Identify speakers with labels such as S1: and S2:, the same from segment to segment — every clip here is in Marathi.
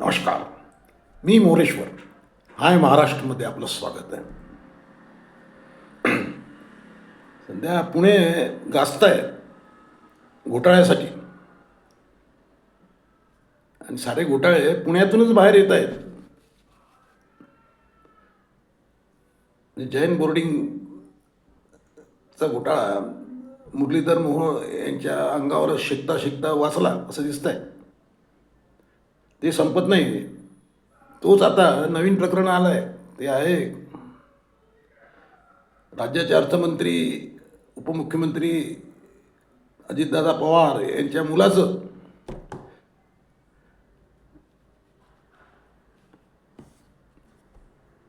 S1: नमस्कार. मी मोरेश्वर हाय महाराष्ट्रमध्ये आपलं स्वागत आहे. सध्या पुणे गाजत आहे घोटाळ्यासाठी. आणि सारे घोटाळे पुण्यातूनच बाहेर येत आहेत. जैन बोर्डिंगचा घोटाळा मुरलीधर मोहोळ यांच्या अंगावर शिकता शिकता वाचला असं दिसतंय. ते संपत नाही. तोच आता नवीन प्रकरण आलं आहे ते आहे. राज्याचे अर्थमंत्री उपमुख्यमंत्री अजितदादा पवार यांच्या मुलाचं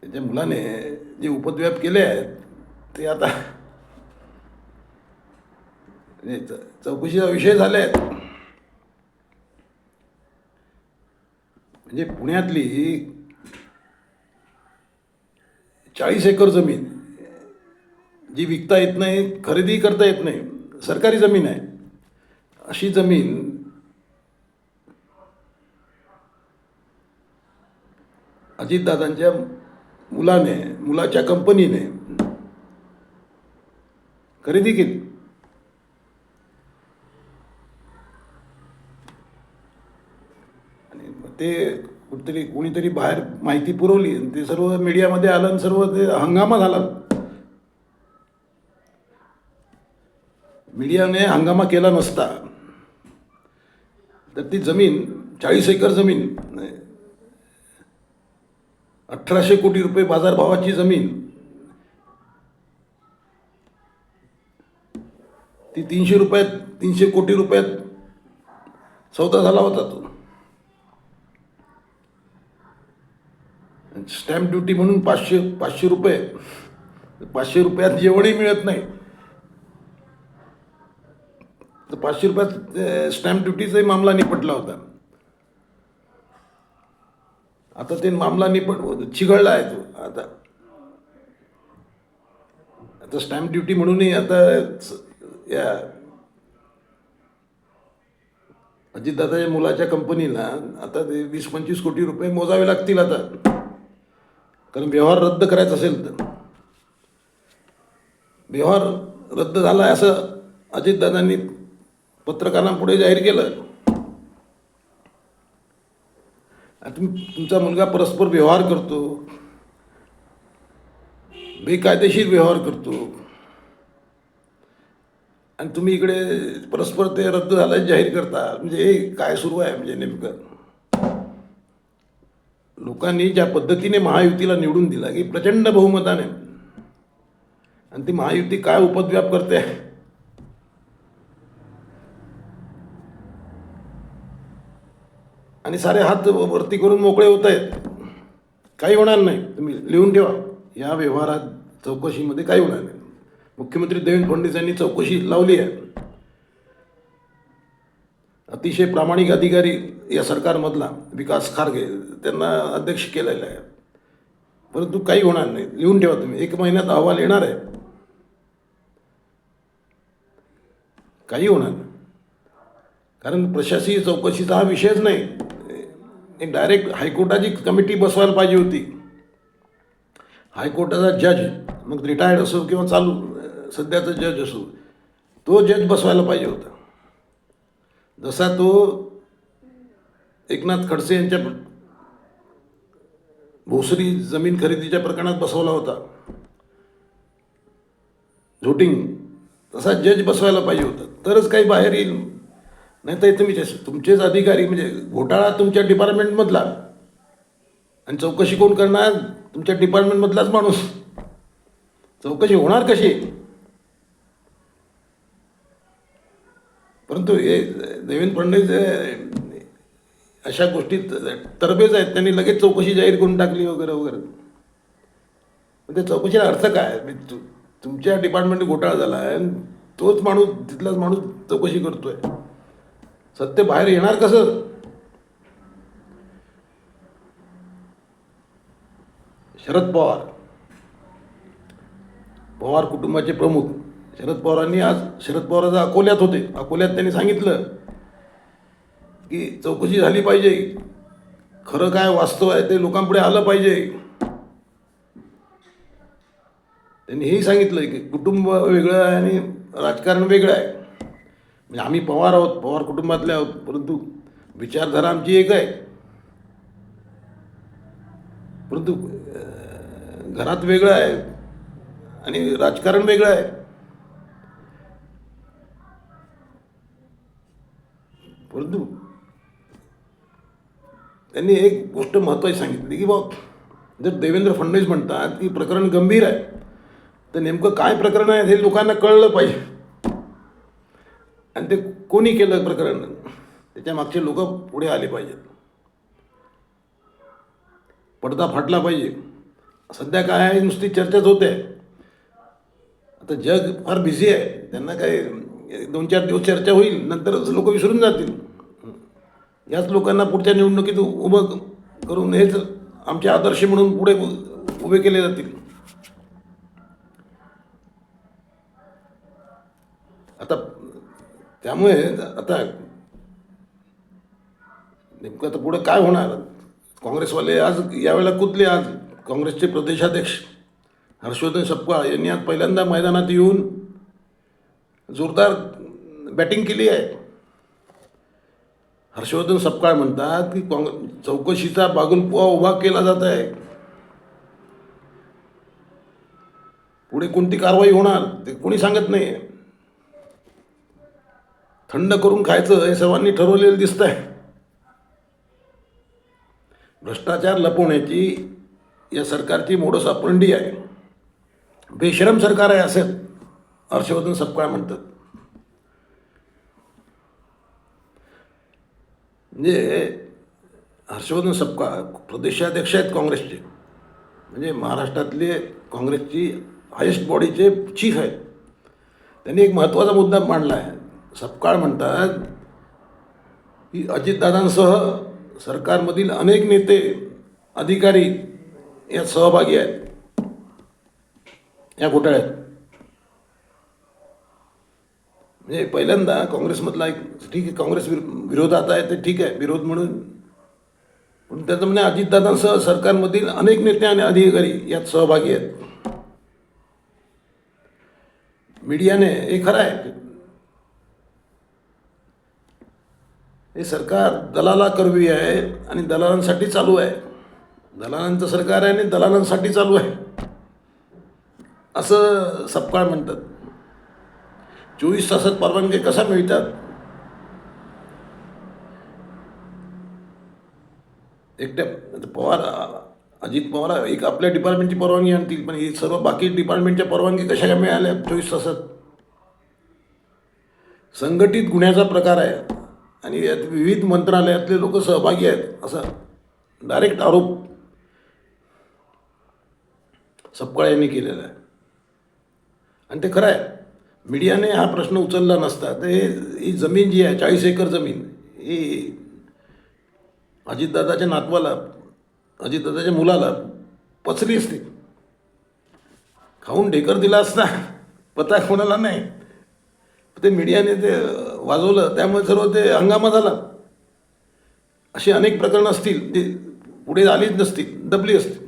S1: त्यांच्या मुलाने जे उपद्व्याप केले आहेत ते आता म्हणजे चौकशीचा विषय झाले आहेत म्हणजे पुण्यातली चाळीस एकर जमीन जी विकता येत नाही खरेदी करता येत नाही सरकारी जमीन आहे अशी जमीन अजितदादांच्या मुलाने मुलाच्या कंपनीने खरेदी केली आणि मग ते कुठतरी कोणीतरी बाहेर माहिती पुरवली आणि ते सर्व मीडियामध्ये आलं आणि सर्व ते हंगामा झाला. मीडियाने हंगामा केला नसता. तर ती जमीन चाळीस एकर जमीन अठराशे कोटी रुपये बाजारभावाची जमीन ती तीनशे रुपयात तीनशे कोटी रुपयात सौदा झाला होता तो. स्टॅम्प ड्युटी म्हणून पाचशे पाचशे रुपये. पाचशे रुपयात जेवणही मिळत नाही. तर पाचशे रुपयात स्टॅम्प ड्युटीचाही मामला निपटला होता. आता ते मामला निपट चिघळला आहे तो. आता आता स्टॅम्प ड्युटी म्हणूनही आता या अजितदादाच्या मुलाच्या कंपनीला आता ते वीस पंचवीस कोटी रुपये मोजावे लागतील आता. कारण व्यवहार रद्द करायचा असेल तर. व्यवहार रद्द झाला आहे असं अजितदादांनी पत्रकारांपुढे जाहीर केलं. आता तुम- तुमचा मुलगा परस्पर व्यवहार करतो. बेकायदेशीर व्यवहार करतो. आणि तुम्ही इकडे परस्पर ते रद्द झालं जाहीर करता. म्हणजे हे काय सुरू आहे? म्हणजे नेमकं लोकांनी ज्या पद्धतीने महायुतीला निवडून दिला की प्रचंड बहुमताने. आणि ती महायुती काय उपद्व्याप करते? आणि सारे हात वरती करून मोकळे होत आहेत. काही होणार नाही. तुम्ही लिहून ठेवा. या व्यवहारात चौकशीमध्ये काही होणार नाही. मुख्यमंत्री देवेंद्र फडणवीस यांनी चौकशी लावली आहे. अतिशय प्रामाणिक अधिकारी या सरकारमधला विकास खारगे त्यांना अध्यक्ष केलेला आहे. परंतु काही होणार नाही. लिहून ठेवा तुम्ही. एक महिन्यात अहवाल येणार आहे. काही होणार नाही. कारण प्रशासकीय चौकशीचा हा विषयच नाही. डायरेक्ट हायकोर्टाची कमिटी बसवायला पाहिजे होती. हायकोर्टाचा जज मग रिटायर्ड असो किंवा चालू सध्याचा जज असो तो जज बसवायला पाहिजे होता. जसा तो एकनाथ खडसे यांच्या भोसरी जमीन खरेदीच्या प्रकरणात बसवला होता. झोटिंग तसा जज बसवायला पाहिजे होता. तरच काही बाहेर येईल. नाही तर तुम्ही तुमचेच अधिकारी म्हणजे घोटाळा तुमच्या डिपार्टमेंटमधला. आणि चौकशी कोण करणार? तुमच्या डिपार्टमेंटमधलाच माणूस. चौकशी होणार कशी? परंतु हे देवेंद्र फडणवीस हे अशा गोष्टीत तरबेज आहेत. त्यांनी लगेच चौकशी जाहीर करून टाकली वगैरे वगैरे. पण त्या चौकशीला अर्थ काय? म्हणजे तु- तुमच्या डिपार्टमेंट घोटाळा झाला आहे आणि तोच माणूस तिथलाच माणूस चौकशी करतोय. सत्य बाहेर येणार कसं? शरद पवार. पवार कुटुंबाचे प्रमुख. शरद पवारांनी आज शरद पवारांचा अकोल्यात होते. अकोल्यात त्यांनी सांगितलं की चौकशी झाली पाहिजे. खरं काय वास्तव आहे ते लोकांपुढे आलं पाहिजे. त्यांनी हेही सांगितलं की कुटुंब वेगळं आहे आणि राजकारण वेगळं आहे. म्हणजे आम्ही पवार आहोत पवार कुटुंबातले आहोत परंतु विचारधारा आमची एक आहे. परंतु घरात वेगळं आहे आणि राजकारण वेगळं आहे. परंतु त्यांनी एक गोष्ट महत्त्वाची सांगितली की बा जर देवेंद्र फडणवीस म्हणतात की प्रकरण गंभीर आहे तर नेमकं काय प्रकरण आहे हे लोकांना कळलं पाहिजे. आणि ते कोणी केलं प्रकरण? त्याच्या मागचे लोक पुढे आले पाहिजेत. पडदा फाटला पाहिजे. सध्या काय आहे नुसती चर्चाच होते. आता जग फार बिझी आहे. त्यांना काही दोन चार दिवस चर्चा होईल नंतर लोक विसरून जातील. याच लोकांना पुढच्या निवडणुकीत उभं करून हेच आमचे आदर्श म्हणून पुढे उभे केले जातील. आता त्यामुळे आता नेमकं आता पुढं काय होणार? काँग्रेसवाले आज यावेळेला कुदले आज? काँग्रेसचे प्रदेशाध्यक्ष हर्षवर्धन सपकाळ यांनी आज पहिल्यांदा मैदानात येऊन जोरदार बॅटिंग केली आहे. हर्षवर्धन सपकाळ म्हणतात की काँग चौकशीचा बागुलपुवा उभा केला जात आहे. पुढे कोणती कारवाई होणार ते कोणी सांगत नाही थंड करून खायचं हे सर्वांनी ठरवलेलं दिसत आहे भ्रष्टाचार लपवण्याची या सरकारची मोडस अपरंडी आहे. बेशरम सरकार आहे असं. हर्षवर्धन सपकाळ म्हणतात? म्हणजे हर्षवर्धन सपकाळ प्रदेशाध्यक्ष आहेत काँग्रेसचे. म्हणजे महाराष्ट्रातले काँग्रेसची हायेस्ट बॉडीचे चीफ आहेत. त्यांनी एक महत्त्वाचा मुद्दा मांडला आहे. सपकाळ म्हणतात की अजितदादांसह सरकारमधील अनेक नेते अधिकारी यात सहभागी आहेत. या घोटाळ्यात. म्हणजे पहिल्यांदा काँग्रेसमधला एक ठीक आहे काँग्रेस विर विरोधात आहे ते ठीक आहे विरोध म्हणून. पण त्याचं म्हणजे अजितदादांसह सरकारमधील अनेक नेते आणि अधिकारी यात सहभागी आहेत. मीडियाने हे खरं आहे. हे सरकार दलाला करवी आहे आणि दलालांसाठी चालू आहे. दलालांचं सरकार आहे आणि दलालांसाठी चालू आहे. असं सपकाळ म्हणतात. चोवीस तासात परवानगी कसा मिळतात? एकट्या पवार अजित पवार एक आपल्या डिपार्टमेंटची परवानगी आणतील पण हे सर्व बाकी डिपार्टमेंटच्या परवानगी कशा काय मिळाल्या चोवीस तासात? संघटित गुन्ह्याचा प्रकार आहे. आणि यात विविध मंत्रालयातले लोक सहभागी आहेत असा डायरेक्ट आरोप सपकाळ यांनी केलेला आहे. आणि ते खरं आहे. मीडियाने हा प्रश्न उचलला नसता. तर हे ही जमीन जी आहे चाळीस एकर जमीन ही अजितदादाच्या नातवाला अजितदादाच्या मुलाला पचली असते. खाऊन ढेकर दिला असता. पता कोणाला नाही. ते मीडियाने ते वाजवलं त्यामुळे सर्व ते हंगामा झाला. अशी अनेक प्रकरणं असतील जी पुढे आलीच नसतील दबली असतील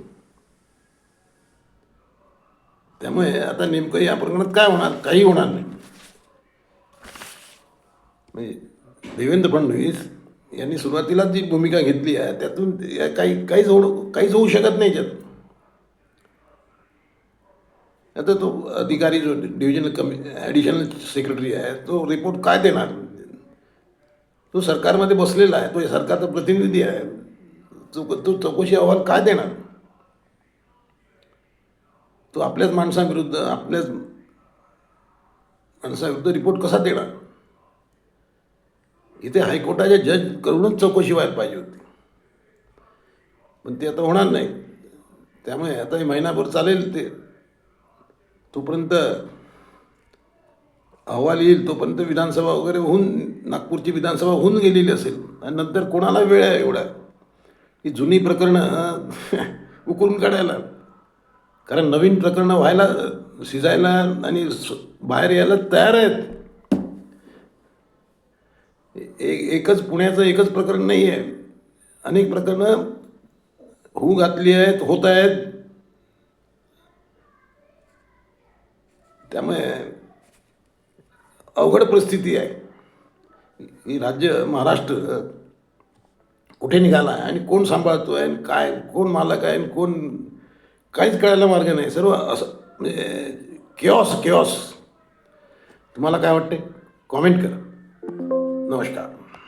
S1: त्यामुळे आता नेमकं या प्रकरणात काय होणार काही होणार नाही. म्हणजे देवेंद्र फडणवीस यांनी सुरुवातीला जी भूमिका घेतली आहे त्यातून या काही काहीच होऊ काहीच होऊ शकत नाही त्यात. आता तो अधिकारी जो डिव्हिजनल कमी ॲडिशनल सेक्रेटरी आहे तो रिपोर्ट काय देणार? तो सरकारमध्ये बसलेला आहे तो सरकारचा प्रतिनिधी आहे. तो तो चौकशी अहवाल काय देणार? तो आपल्याच माणसांविरुद्ध आपल्याच माणसाविरुद्ध रिपोर्ट कसा देणार? इथे हायकोर्टाच्या जज करूनच चौकशी व्हायला पाहिजे होती. पण ते आता होणार नाही. त्यामुळे आता हे महिनाभर चालेल ते. तोपर्यंत अहवाल येईल तोपर्यंत विधानसभा वगैरे होऊन नागपूरची विधानसभा होऊन गेलेली असेल. आणि नंतर कोणाला वेळ आहे एवढा? की जुनी प्रकरणं उकरून काढायला. कारण नवीन प्रकरणं व्हायला शिजायला आणि स- बाहेर यायला तयार आहेत. एक एकच पुण्याचं एकच प्रकरण नाही आहे अनेक प्रकरणं होऊ घातली आहेत होत आहेत. त्यामुळे अवघड परिस्थिती आहे. ही राज्य महाराष्ट्र कुठे निघाला आहे आणि कोण सांभाळतो आहे आणि काय कोण मालक आहे आणि कोण काहीच कळायला मार्ग नाही. सर्व असं म्हणजे केऑस केऑस तुम्हाला काय वाटते कॉमेंट करा. नमस्कार.